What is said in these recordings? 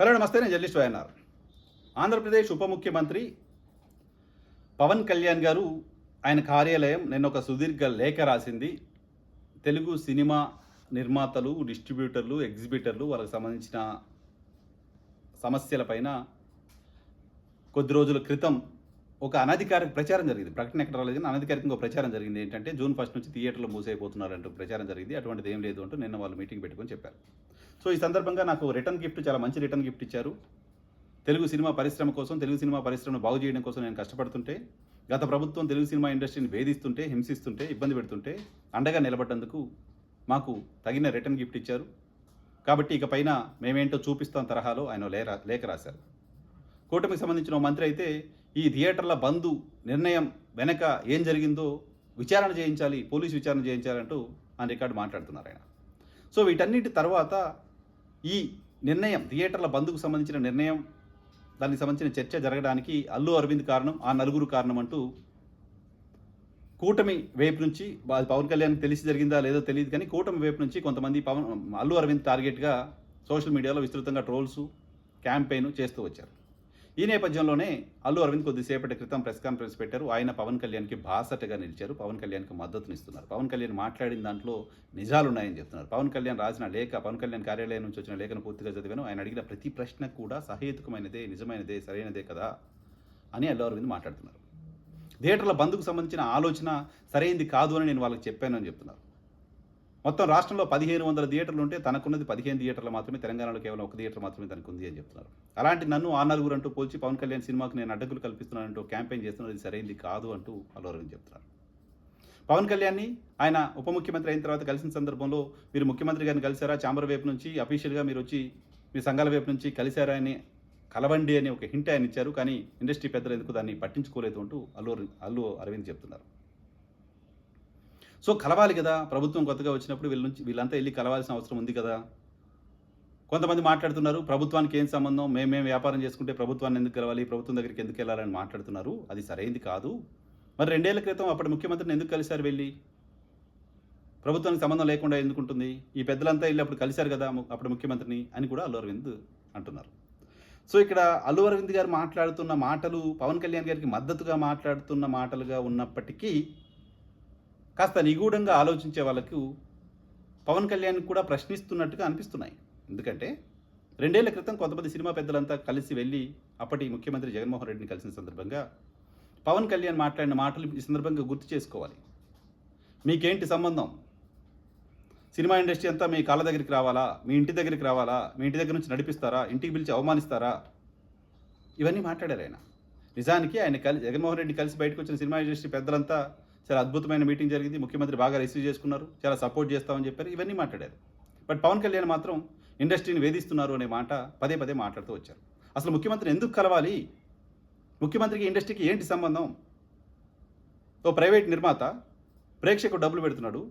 Hello నమస్తే నేను journalist YNR. Andhra Pradesh ఉప ముఖ్యమంత్రి పవన్ కళ్యాణ్ గారు ఆయన కార్యాలయం నిన్న ఒక సుదీర్ఘ లేఖ రాసింది. తెలుగు సినిమా నిర్మాతలు డిస్ట్రిబ్యూటర్లు ఎగ్జిబిటర్లు వాళ్ళకి సంబంధించిన సమస్యలపైన కొద్ది రోజుల క్రితం ఒక అనధికారిక ప్రచారం జరిగింది. ప్రకటన ఎక్కడ రాలేదు కానీ అనధికారికంగా ఒక ప్రచారం జరిగింది. ఏంటంటే జూన్ ఫస్ట్ నుంచి థియేటర్లు మూసైపోతున్నారంటూ ప్రచారం జరిగింది. అటువంటిది ఏం లేదు అంటూ నిన్న వాళ్ళు మీటింగ్ పెట్టుకొని చెప్పారు. సో ఈ సందర్భంగా నాకు రిటర్న్ గిఫ్ట్ చాలా మంచి రిటర్న్ గిఫ్ట్ ఇచ్చారు. తెలుగు సినిమా పరిశ్రమ కోసం తెలుగు సినిమా పరిశ్రమను బాగు చేయడం కోసం నేను కష్టపడుతుంటే గత ప్రభుత్వం తెలుగు సినిమా ఇండస్ట్రీని వేధిస్తుంటే హింసిస్తుంటే ఇబ్బంది పెడుతుంటే అండగా నిలబడ్డందుకు మాకు తగిన రిటర్న్ గిఫ్ట్ ఇచ్చారు. కాబట్టి ఇక పైన మేమేంటో చూపిస్తాం తరహాలో ఆయన లేఖ లేఖ రాశారు. కూటమికి సంబంధించిన మంత్రి అయితే ఈ థియేటర్ల బంధు నిర్ణయం వెనక ఏం జరిగిందో విచారణ చేయించాలి పోలీసు విచారణ చేయించాలంటూ అని రికార్డు మాట్లాడుతున్నారు ఆయన. సో వీటన్నిటి తర్వాత ఈ నిర్ణయం థియేటర్ల బంధుకు సంబంధించిన నిర్ణయం దానికి సంబంధించిన చర్చ జరగడానికి అల్లు అరవింద్ కారణం ఆ నలుగురు కారణం అంటూ కూటమి వైపు నుంచి అది పవన్ కళ్యాణ్ తెలిసి జరిగిందా లేదో తెలియదు కానీ కూటమి వైపు నుంచి కొంతమంది పవన్ అల్లు అరవింద్ టార్గెట్గా సోషల్ మీడియాలో విస్తృతంగా ట్రోల్స్ క్యాంపెయిన్ చేస్తూ వచ్చారు. ఈ నేపథ్యంలోనే అల్లు అరవింద్ కొద్దిసేపటి క్రితం ప్రెస్ కాన్ఫరెన్స్ పెట్టారు. ఆయన పవన్ కళ్యాణ్కి బాసటగా నిలిచారు. పవన్ కళ్యాణ్కి మద్దతునిస్తున్నారు. పవన్ కళ్యాణ్ మాట్లాడిన దాంట్లో నిజాలు ఉన్నాయని చెప్తున్నారు. పవన్ కళ్యాణ్ రాసిన లేఖ పవన్ కళ్యాణ్ కార్యాలయం నుంచి వచ్చిన లేఖను పూర్తిగా చదివాను. ఆయన అడిగిన ప్రతి ప్రశ్న కూడా సహేతుకమైనదే నిజమైనదే సరైనదే కదా అని అల్లు అరవింద్ మాట్లాడుతున్నారు. థియేటర్ల బంద్కు సంబంధించిన ఆలోచన సరైంది కాదు అని నేను వాళ్ళకి చెప్పాను అని చెప్తున్నారు. మొత్తం రాష్ట్రంలో పదిహేను వందల థియేటర్లు ఉంటే తనకున్నది పదిహేను థియేటర్లు మాత్రమే తెలంగాణలో కేవలం ఒక థియేటర్ మాత్రమే తనకు ఉంది అని చెప్తున్నారు. అలాంటి నన్ను ఆ నలుగురు అంటూ పోల్చి పవన్ కళ్యాణ్ సినిమాకు నేను అడ్డకులు కల్పిస్తున్నానంటూ క్యాంపెయిన్ చేస్తున్నది సరైంది కాదు అంటూ అల్లు చెప్తున్నారు. పవన్ కళ్యాణ్ని ఆయన ఉప ముఖ్యమంత్రి అయిన తర్వాత కలిసిన సందర్భంలో మీరు ముఖ్యమంత్రి గారిని కలిశారా? చాంబర్ వైపు నుంచి అఫీషియల్గా మీరు వచ్చి మీ సంఘాల వైపు నుంచి కలిశారా అని కలవండి అని ఒక హింట్ ఆయన ఇచ్చారు కానీ ఇండస్ట్రీ పెద్దలు ఎందుకు దాన్ని పట్టించుకోలేదు అంటూ అల్లు అల్లు అరవింద్ చెప్తున్నారు. సో కలవాలి కదా ప్రభుత్వం కొత్తగా వచ్చినప్పుడు వీళ్ళ నుంచి వీళ్ళంతా వెళ్ళి కలవాల్సిన అవసరం ఉంది కదా. కొంతమంది మాట్లాడుతున్నారు ప్రభుత్వానికి ఏం సంబంధం? మేమేం వ్యాపారం చేసుకుంటే ప్రభుత్వాన్ని ఎందుకు కలవాలి? ప్రభుత్వం దగ్గరికి ఎందుకు వెళ్ళాలని మాట్లాడుతున్నారు. అది సరైంది కాదు. మరి రెండేళ్ళ క్రితం అప్పటి ముఖ్యమంత్రిని ఎందుకు కలిశారు వెళ్ళి? ప్రభుత్వానికి సంబంధం లేకుండా ఎందుకు ఉంటుంది? ఈ పెద్దలంతా వెళ్ళి అప్పుడు కలిశారు కదా అప్పుడు ముఖ్యమంత్రిని అని కూడా అల్లు అరవింద్ అంటున్నారు. సో ఇక్కడ అల్లు అరవింద్ గారు మాట్లాడుతున్న మాటలు పవన్ కళ్యాణ్ గారికి మద్దతుగా మాట్లాడుతున్న మాటలుగా ఉన్నప్పటికీ కాస్త నిగూఢంగా ఆలోచించే వాళ్ళకు పవన్ కళ్యాణ్ కూడా ప్రశ్నిస్తున్నట్టుగా అనిపిస్తున్నాయి. ఎందుకంటే రెండేళ్ళ క్రితం కొంతమంది సినిమా పెద్దలంతా కలిసి వెళ్ళి అప్పటి ముఖ్యమంత్రి జగన్మోహన్ రెడ్డిని కలిసిన సందర్భంగా పవన్ కళ్యాణ్ మాట్లాడిన మాటలు ఈ సందర్భంగా గుర్తు చేసుకోవాలి. మీకేంటి సంబంధం? సినిమా ఇండస్ట్రీ అంతా మీ కాళ్ళ దగ్గరికి రావాలా? మీ ఇంటి దగ్గరికి రావాలా? మీ ఇంటి దగ్గర నుంచి నడిపిస్తారా? ఇంటికి పిలిచి అవమానిస్తారా? ఇవన్నీ మాట్లాడారు ఆయన. నిజానికి ఆయన కలిసి జగన్మోహన్ రెడ్డి కలిసి బయటకు వచ్చిన సినిమా ఇండస్ట్రీ పెద్దలంతా చాలా అద్భుతమైన మీటింగ్ జరిగింది. ముఖ్యమంత్రి బాగా రిసీవ్ చేసుకున్నారు. చాలా సపోర్ట్ చేస్తామని చెప్పారు. ఇవన్నీ మాట్లాడారు. బట్ పవన్ కళ్యాణ్ మాత్రం ఇండస్ట్రీని వేధిస్తున్నారు అనే మాట పదే పదే మాట్లాడుతూ వచ్చారు. అసలు ముఖ్యమంత్రిని ఎందుకు కలవాలి? ముఖ్యమంత్రికి ఇండస్ట్రీకి ఏంటి సంబంధం? ఓ ప్రైవేట్ నిర్మాత ప్రేక్షకుడు డబ్బులు పెడుతున్నాడు.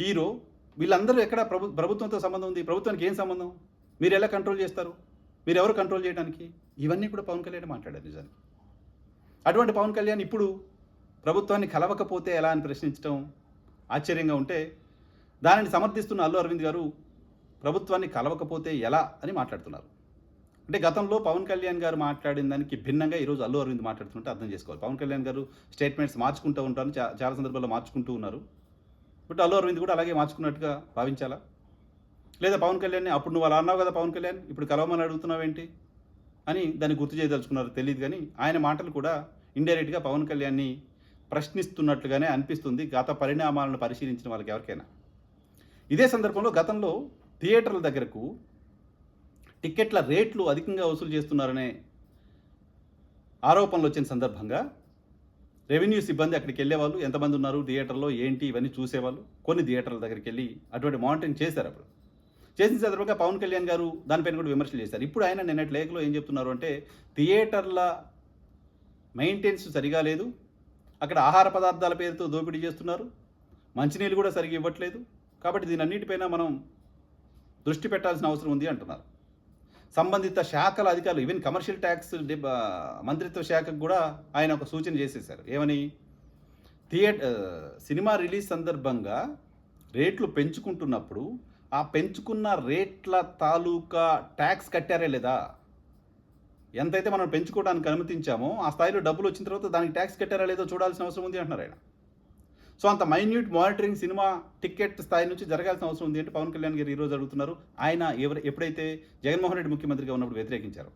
హీరో వీళ్ళందరూ ఎక్కడ ప్రభు ప్రభుత్వంతో సంబంధం ఉంది? ప్రభుత్వానికి ఏం సంబంధం? మీరు ఎలా కంట్రోల్ చేస్తారు? మీరు ఎవరు కంట్రోల్ చేయడానికి? ఇవన్నీ కూడా పవన్ కళ్యాణ్ మాట్లాడారు నిజానికి. అటువంటి పవన్ కళ్యాణ్ ఇప్పుడు ప్రభుత్వాన్ని కలవకపోతే ఎలా అని ప్రశ్నించడం ఆశ్చర్యంగా ఉంటే దానిని సమర్థిస్తున్న అల్లు అరవింద్ గారు ప్రభుత్వాన్ని కలవకపోతే ఎలా అని మాట్లాడుతున్నారు. అంటే గతంలో పవన్ కళ్యాణ్ గారు మాట్లాడిన దానికి భిన్నంగా ఈరోజు అల్లు అరవింద్ మాట్లాడుతుంటే అర్థం చేసుకోవాలి. పవన్ కళ్యాణ్ గారు స్టేట్మెంట్స్ మార్చుకుంటూ ఉంటారు చాలా సందర్భాల్లో మార్చుకుంటూ ఉన్నారు. బట్ అల్లు అరవింద్ కూడా అలాగే మార్చుకున్నట్టుగా భావించాలా? లేదా పవన్ కళ్యాణ్ని అప్పుడు నువ్వు అలా అన్నావు కదా పవన్ కళ్యాణ్ ఇప్పుడు కలవమని అడుగుతున్నావేంటి అని దాన్ని గుర్తు చేయదలుచుకున్నారు తెలియదు కానీ ఆయన మాటలు కూడా ఇండైరెక్ట్గా పవన్ కళ్యాణ్ని ప్రశ్నిస్తున్నట్లుగానే అనిపిస్తుంది. గత పరిణామాలను పరిశీలించిన వాళ్ళకి ఎవరికైనా. ఇదే సందర్భంలో గతంలో థియేటర్ల దగ్గరకు టిక్కెట్ల రేట్లు అధికంగా వసూలు చేస్తున్నారనే ఆరోపణలు వచ్చిన సందర్భంగా రెవెన్యూ సిబ్బంది అక్కడికి వెళ్ళేవాళ్ళు. ఎంతమంది ఉన్నారు? థియేటర్లో ఏంటి? ఇవన్నీ చూసేవాళ్ళు. కొన్ని థియేటర్ల దగ్గరికి వెళ్ళి అటువంటి మానిటరింగ్ చేశారు అప్పుడు. చేసిన సందర్భంగా పవన్ కళ్యాణ్ గారు దానిపైన కూడా విమర్శలు చేశారు. ఇప్పుడు ఆయన నిన్నటి లేఖలో ఏం చెప్తున్నారు అంటే థియేటర్ల మెయింటెనెన్స్ సరిగా లేదు. అక్కడ ఆహార పదార్థాల పేరుతో దోపిడీ చేస్తున్నారు. మంచినీళ్ళు కూడా సరిగ్గా ఇవ్వట్లేదు. కాబట్టి దీని అన్నిటిపైన మనం దృష్టి పెట్టాల్సిన అవసరం ఉంది అంటున్నారు. సంబంధిత శాఖల అధికారులు ఈవెన్ కమర్షియల్ ట్యాక్స్ మంత్రిత్వ శాఖకు కూడా ఆయన ఒక సూచన చేసేశారు. ఏమని? థియేటర్ సినిమా రిలీజ్ సందర్భంగా రేట్లు పెంచుకుంటున్నప్పుడు ఆ పెంచుకున్న రేట్ల తాలూకా ట్యాక్స్ కట్టారే లేదా? ఎంతైతే మనం పెంచుకోవడానికి అనుమతించామో ఆ స్థాయిలో డబ్బులు వచ్చిన తర్వాత దానికి ట్యాక్స్ కట్టారా లేదో చూడాల్సిన అవసరం ఉంది అంటున్నారు ఆయన. సో అంత మైన్యూట్ మానిటరింగ్ సినిమా టికెట్ స్థాయి నుంచి జరగాల్సిన అవసరం ఉంది అంటే పవన్ కళ్యాణ్ గారు ఈరోజు అడుగుతున్నారు. ఆయన ఎవరు ఎప్పుడైతే జగన్మోహన్ రెడ్డి ముఖ్యమంత్రిగా ఉన్నప్పుడు వ్యతిరేకించారు?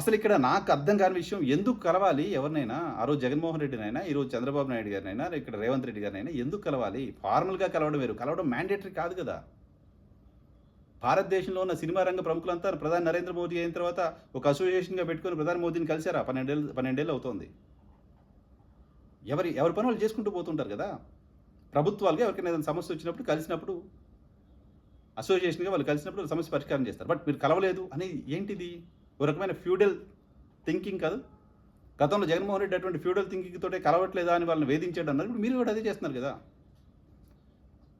అసలు ఇక్కడ నాకు అర్థం కాని విషయం ఎందుకు కలవాలి ఎవరినైనా? ఆ రోజు జగన్మోహన్ రెడ్డినైనా ఈరోజు చంద్రబాబు నాయుడు గారినైనా ఇక్కడ రేవంత్ రెడ్డి గారినైనా ఎందుకు కలవాలి? ఫార్మల్గా కలవడం వేరు. కలవడం మ్యాండేటరీ కాదు కదా. భారతదేశంలో ఉన్న సినిమా రంగ ప్రముఖులంతా ప్రధాని నరేంద్ర మోదీ అయిన తర్వాత ఒక అసోసియేషన్గా పెట్టుకొని ప్రధాని మోదీని కలిశారా? పన్నెండేళ్ళు పన్నెండేళ్ళు అవుతోంది. ఎవరి ఎవరి పనులు చేసుకుంటూ పోతుంటారు కదా? ప్రభుత్వాలుగా ఎవరికైనా ఏదైనా సమస్య వచ్చినప్పుడు కలిసినప్పుడు అసోసియేషన్గా వాళ్ళు కలిసినప్పుడు సమస్య పరిష్కారం చేస్తారు. బట్ మీరు కలవలేదు అనేది ఏంటిది? ఒక రకమైన ఫ్యూడల్ థింకింగ్ కాదు. గతంలో జగన్మోహన్ రెడ్డి అటువంటి ఫ్యూడల్ థింకింగ్ తోటే కలవట్లేదా అని వాళ్ళని వేధించాడు అన్నారు. ఇప్పుడు మీరు కూడా అదే చేస్తున్నారు కదా?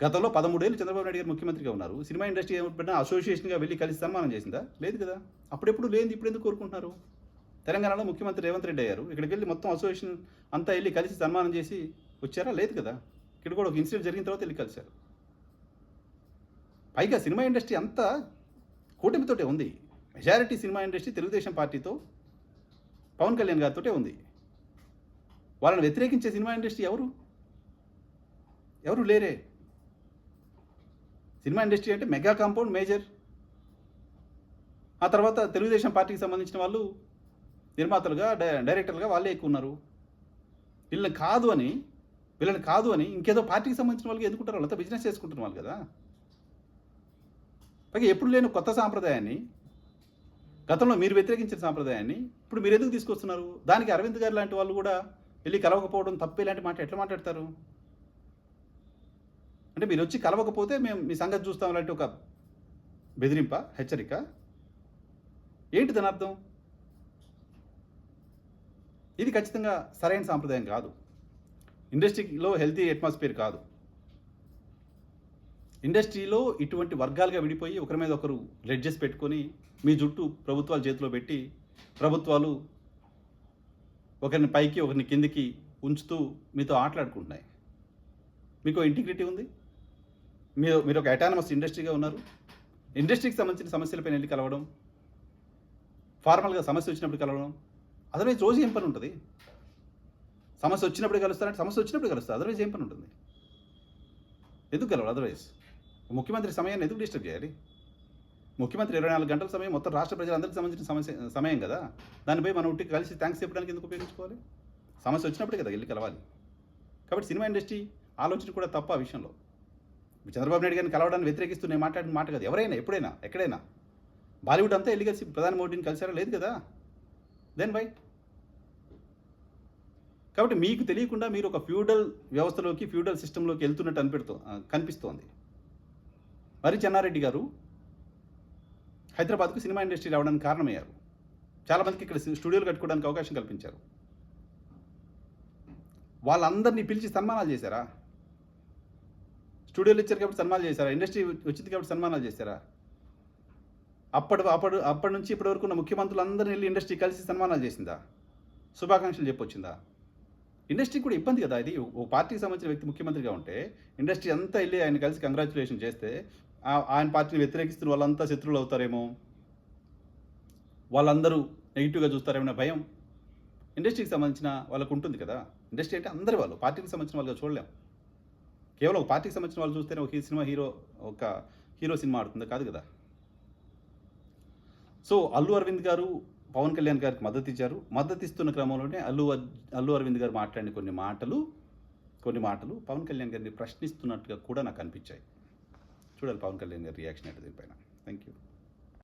గతంలో పదమూడేళ్ళు చంద్రబాబు నాయుడు గారు ముఖ్యమంత్రిగా ఉన్నారు. సినిమా ఇండస్ట్రీ ఏమైనా అసోసియేషన్గా వెళ్ళి కలిసి సన్మానం చేసిందా? లేదు కదా. అప్పుడెప్పుడు లేనిది ఇప్పుడు ఎందుకు కోరుకుంటున్నారు? తెలంగాణలో ముఖ్యమంత్రి రేవంత్ రెడ్డి అయ్యారు. ఇక్కడికి వెళ్ళి మొత్తం అసోసియేషన్ అంతా వెళ్ళి కలిసి సన్మానం చేసి వచ్చారా? లేదు కదా. ఇక్కడ కూడా ఒక ఇన్సిడెంట్ జరిగిన తర్వాత వెళ్ళి కలిశారు. పైగా సినిమా ఇండస్ట్రీ అంతా కూటమితోటే ఉంది. మెజారిటీ సినిమా ఇండస్ట్రీ తెలుగుదేశం పార్టీతో పవన్ కళ్యాణ్ గారితోటే ఉంది. వాళ్ళని వ్యతిరేకించే సినిమా ఇండస్ట్రీ ఎవరు? ఎవరు లేరే? సినిమా ఇండస్ట్రీ అంటే మెగా కాంపౌండ్ మేజర్. ఆ తర్వాత తెలుగుదేశం పార్టీకి సంబంధించిన వాళ్ళు నిర్మాతలుగా డై- డైరెక్టర్లుగా వాళ్ళే ఎక్కువ ఉన్నారు. వీళ్ళని కాదు అని వీళ్ళని కాదు అని ఇంకేదో పార్టీకి సంబంధించిన వాళ్ళకి ఎందుకుంటారు వాళ్ళంతా బిజినెస్ చేసుకుంటున్న వాళ్ళు కదా. పైగా ఎప్పుడు లేని కొత్త సాంప్రదాయాన్ని గతంలో మీరు వ్యతిరేకించిన సాంప్రదాయాన్ని ఇప్పుడు మీరు ఎందుకు తీసుకొస్తున్నారు? దానికి అరవింద్ గారు లాంటి వాళ్ళు కూడా వెళ్ళి కలవకపోవడం తప్పు ఇలాంటి మాట ఎట్లా మాట్లాడతారు? అంటే మీరు వచ్చి కలవకపోతే మేము మీ సంగతి చూస్తాం అలాంటి ఒక బెదిరింప హెచ్చరిక? ఏంటి దాని అర్థం ఇది ఖచ్చితంగా సరైన సాంప్రదాయం కాదు. ఇండస్ట్రీలో హెల్తీ అట్మాస్ఫియర్ కాదు. ఇండస్ట్రీలో ఇటువంటి వర్గాలుగా విడిపోయి ఒకరి మీద ఒకరు లెడ్జెస్ పెట్టుకొని మీ జుట్టు ప్రభుత్వాల చేతిలో పెట్టి ప్రభుత్వాలు ఒకరిని పైకి ఒకరిని కిందికి ఉంచుతూ మీతో ఆటలాడుకుంటున్నాయి. మీకు ఇంటిగ్రిటీ ఉంది? మీరు మీరు ఒక అటానమస్ ఇండస్ట్రీగా ఉన్నారు. ఇండస్ట్రీకి సంబంధించిన సమస్యలపైన వెళ్ళి కలవడం ఫార్మల్గా సమస్య వచ్చినప్పుడు కలవడం అదర్వైజ్ రోజు ఏం పని ఉంటుంది? సమస్య వచ్చినప్పుడు కలుస్తారంటే సమస్య వచ్చినప్పుడు కలుస్తారు అదర్వైజ్ ఏం పని ఉంటుంది? ఎందుకు కలవాలి అదర్వైజ్ ముఖ్యమంత్రి సమయాన్ని ఎందుకు డిస్టర్బ్ చేయాలి? ముఖ్యమంత్రి ఇరవై నాలుగు గంటల సమయం మొత్తం రాష్ట్ర ప్రజలందరికీ సంబంధించిన సమస్య సమయం కదా? దానిపై మనం ఉట్టి కలిసి థ్యాంక్స్ చెప్పడానికి ఎందుకు ఉపయోగించుకోవాలి? సమస్య వచ్చినప్పుడే కదా వెళ్ళి కలవాలి. కాబట్టి సినిమా ఇండస్ట్రీ ఆలోచన కూడా తప్ప ఆ విషయంలో. చంద్రబాబు నాయుడు గారిని కలవడాన్ని వ్యతిరేకిస్తూ నేను మాట్లాడిన మాట కాదు. ఎవరైనా ఎప్పుడైనా ఎక్కడైనా. బాలీవుడ్ అంతా వెళ్ళి కలిసి ప్రధాని మోడీని కలిసారా? లేదు కదా. దెన్ బై కాబట్టి మీకు తెలియకుండా మీరు ఒక ఫ్యూడల్ వ్యవస్థలోకి ఫ్యూడల్ సిస్టంలోకి వెళ్తున్నట్టు అనిపెడుతూ కనిపిస్తోంది. మరి చెన్నారెడ్డి గారు హైదరాబాద్కు సినిమా ఇండస్ట్రీ రావడానికి కారణమయ్యారు. చాలామందికి ఇక్కడ స్టూడియోలు కట్టుకోవడానికి అవకాశం కల్పించారు. వాళ్ళందరినీ పిలిచి సన్మానాలు చేశారా? స్టూడియోలు ఇచ్చారు కాబట్టి సన్మానాలు చేశారా? ఇండస్ట్రీ వచ్చింది కాబట్టి సన్మానాలు చేశారా? అప్పటి అప్పటి అప్పటి నుంచి ఇప్పటి వరకు ఉన్న ముఖ్యమంత్రులందరినీ వెళ్ళి ఇండస్ట్రీ కలిసి సన్మానాలు చేసిందా? శుభాకాంక్షలు చెప్పొచ్చిందా? ఇండస్ట్రీ కూడా ఇబ్బంది కదా ఇది. ఓ పార్టీకి సంబంధించిన వ్యక్తి ముఖ్యమంత్రిగా ఉంటే ఇండస్ట్రీ అంతా వెళ్ళి ఆయన కలిసి కంగ్రాచులేషన్ చేస్తే ఆ- ఆయన పార్టీని వ్యతిరేకిస్తున్న వాళ్ళంతా శత్రువులు అవుతారేమో? వాళ్ళందరూ నెగిటివ్గా చూస్తారేమో భయం. ఇండస్ట్రీకి సంబంధించిన వాళ్ళకు ఉంటుంది కదా. ఇండస్ట్రీ అంటే అందరి వాళ్ళు. పార్టీకి సంబంధించిన వాళ్ళుగా చూడలేం. కేవలం ఒక పార్టీకి సంబంధించిన వాళ్ళు చూస్తేనే ఒక ఈ సినిమా హీరో ఒక హీరో సినిమా ఆడుతుంది? కాదు కదా. సో అల్లు అరవింద్ గారు పవన్ కళ్యాణ్ గారికి మద్దతు ఇచ్చారు. మద్దతు ఇస్తున్న క్రమంలోనే అల్లు అర్- అల్లు అరవింద్ గారు మాట్లాడిన కొన్ని మాటలు కొన్ని మాటలు పవన్ కళ్యాణ్ గారిని ప్రశ్నిస్తున్నట్టుగా కూడా నాకు అనిపించాయి. చూడాలి పవన్ కళ్యాణ్ గారి రియాక్షన్ ఏంటి దీనిపైన. Thank you